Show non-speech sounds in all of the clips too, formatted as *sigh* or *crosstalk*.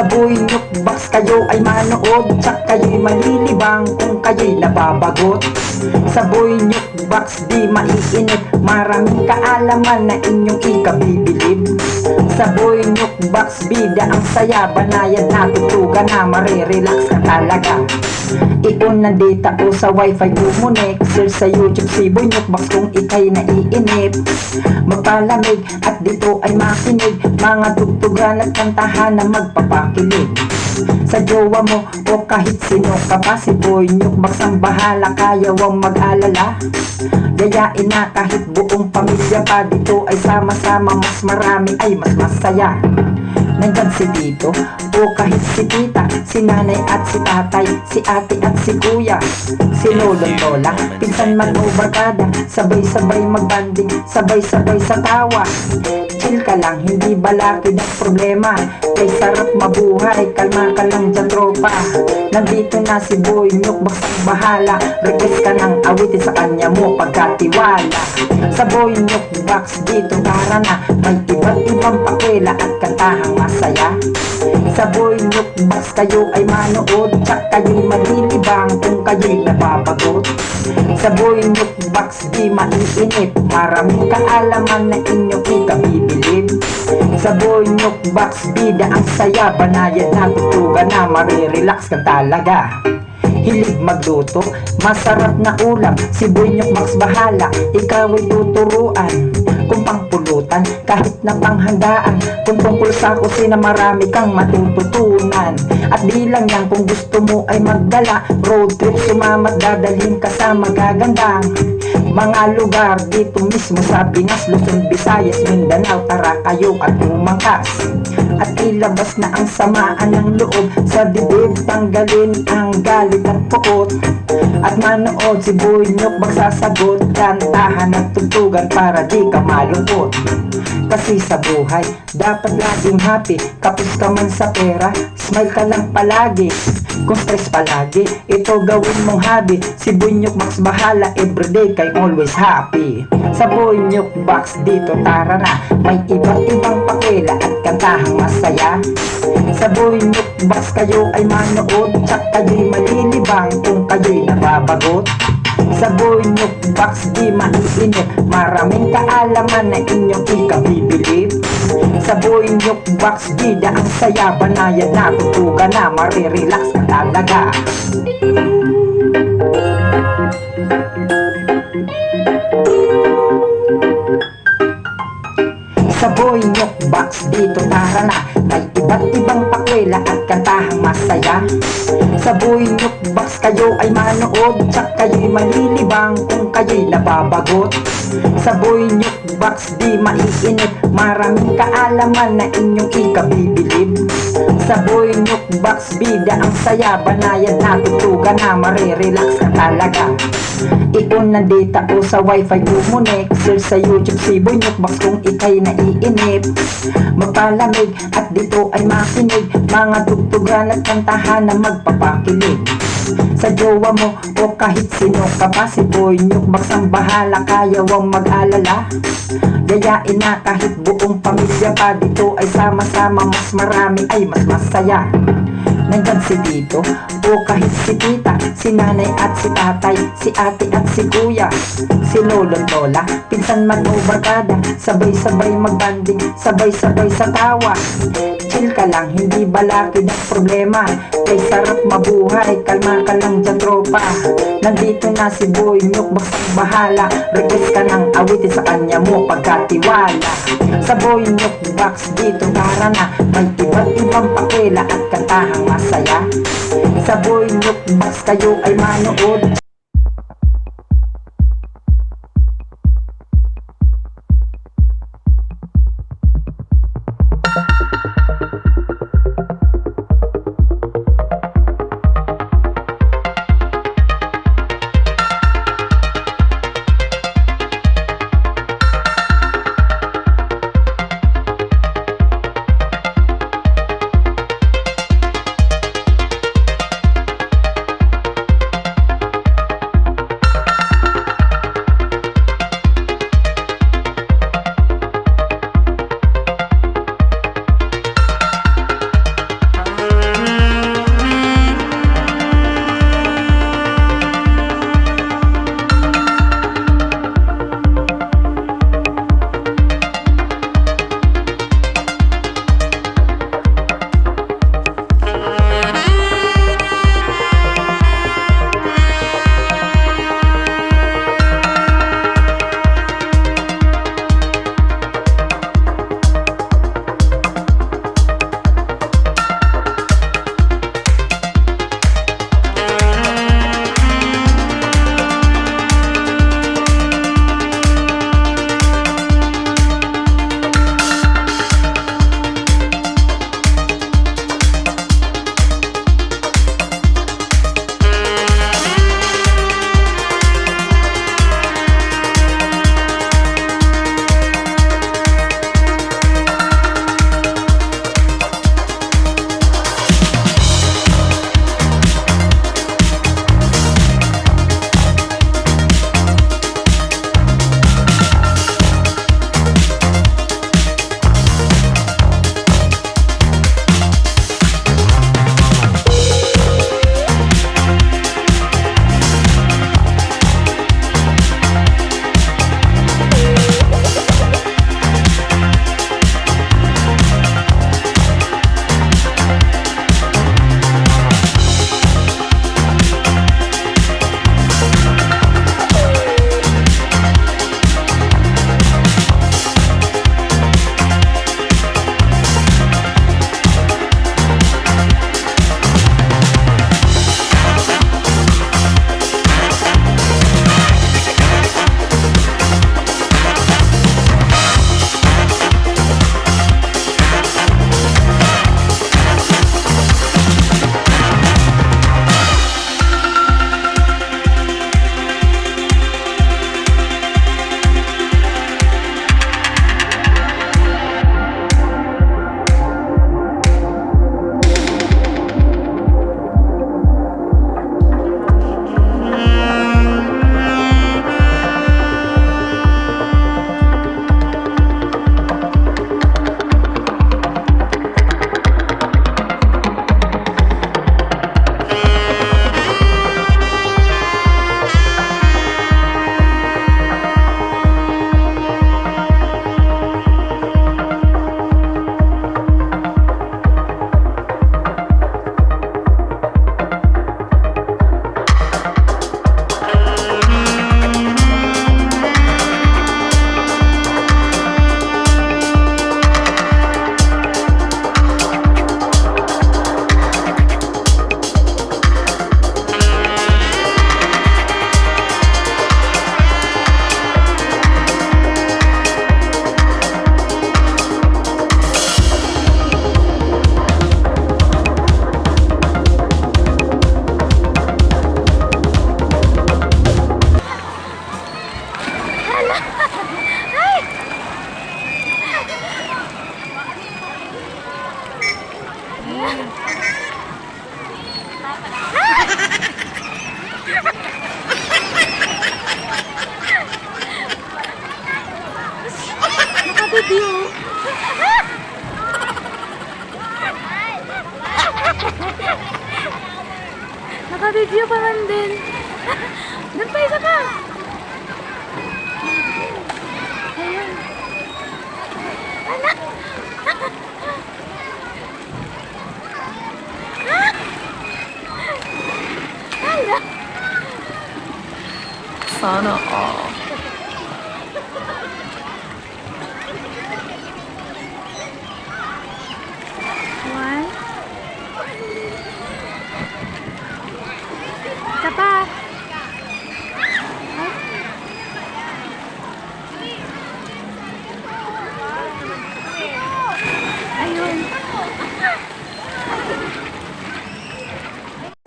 Sa Boynyok Box kayo ay manood. Tsak kayo'y malilibang kung kayo'y nababagot. Sa Boynyok Box di maiinit. Maraming kaalaman na inyong ikabibilib. Sa Boynyok Box bida ang saya. Banayad na tutugan na marirelax ka talaga. Ion ng data o sa wifi kumunik Search sa YouTube si Boy Box kung ikay naiinip Magpalamig at dito ay makinig. Mga tugtugan at kantahan na magpapakilig. Sa jowa mo o kahit sino ka pa Si Boy Box ang bahala kaya wang mag-alala. Gayain na kahit buong pamilya pa Dito ay sama-sama mas marami ay mas masaya Nandyan si Tito. O kahit si Tita Si nanay at si tatay, si ate at si kuya. Si lolo lola, pinsan man o barkada Sabay-sabay magbanding, sabay-sabay sa tawa Chill ka lang, hindi balakid ang problema? Kay sarap mabuhay, kalma ka lang dyan tropa. Nandito na si Boy Nyok, baksang bahala. Request ka ng awitin sa kanya mo pagkatiwala. Sa Boy Nyok Box dito tara na. May iba't ibang pakwela at kantahang masaya. Sa Boy Nyok Box kayo ay manood. Tsak kayo'y malilibang kung kayo'y nababagot. Sa Boy Nyok Box di maiinip Maraming kaalaman na inyong ikabibilib Sa Boy Nyok Box bida ang saya. Banayad na tutugan na marirelax ka talaga Hilig magluto, masarap na ulam Si Bunyok Max bahala, ikaw ay tuturuan Kung pangpulutan, kahit na panghandaan. Kung tungkol sa kusina marami kang matututunan. At di yan kung gusto mo ay magdala Road trip sumamat dadalhin ka sa magagandang mga lugar. Dito mismo sa Pinas, Luzon, Visayas, Mindanao Tara kayo at umangkas At ilabas na ang samaan ng loob. Sa dibdib tanggalin ang galit at puot. At manood si Boy Nyok magsasagot Kantahan at tugtugan para di ka malungkot kasi sa buhay, dapat laging happy. Kapos ka man sa pera, smile ka lang palagi. Kung stress palagi, ito gawin mong hobby. Si Bunyok Max bahala, everyday kay always happy. Sa Bunyok Box dito tara na. May iba't ibang pakila at kantahang masaya. Sa Bunyok Box kayo ay manood. Tsak kayo'y malilibang kung kayo'y nababagot sa Bunyok Box di maiinip Maraming kaalaman na inyong ikabibilib Sa Bunyok Box bida ang saya. Banayad na na marirelax ka talaga Sa Boynyok Box dito tara na. May iba't ibang pakwela at kantahang masaya. Sa Boynyok Box kayo ay manood Tsak kayo'y malilibang kung kayo'y nababagot. Sa Boynyok Box di maiinip Maraming kaalaman na inyong ikabibilib. Sa Boynyok Box bida ang saya Banayad na tutugan na marirelax ka talaga. Ion ng data o sa wifi kumunik Search sa YouTube si Bunyok Box kung ikay naiinip. Magpalamig at dito ay makinig Mga tugtugan at kantahan na magpapakilig Sa jowa mo o kahit sino ka pa Si Bunyok Box ang bahala. Kaya wang mag-alala. Gayain na kahit buong pamilya pa. Dito ay sama-sama mas marami ay mas masaya. Nandyan si Tito o kahit si Tita Si nanay at si tatay, si ate at si kuya Si lolo lola, pinsan man o barkada Sabay-sabay magbanding, sabay-sabay sa tawa Chill ka lang, hindi balakid ang problema. Kay sarap mabuhay, kalma ka lang dyan tropa. Nandito na si Boy Nyok, baksang bahala. Request ka ng awitin sa kanya mo pagkatiwala. Sa Boy Nyok Box dito tara na. May iba't ibang pakwela at kantahang masaya. Sa Boy Nyok Box kayo ay manood Video ka man din. *laughs* Doon pa, isa pa. Hala! *laughs* Sana all.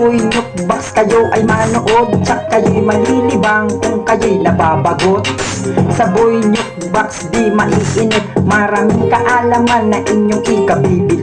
Uy, box kayo ay manood. Tsak kayo'y malilibang kung kayo'y nababagot. Sa boy box di maiinit Maraming kaalaman na inyong ikabibili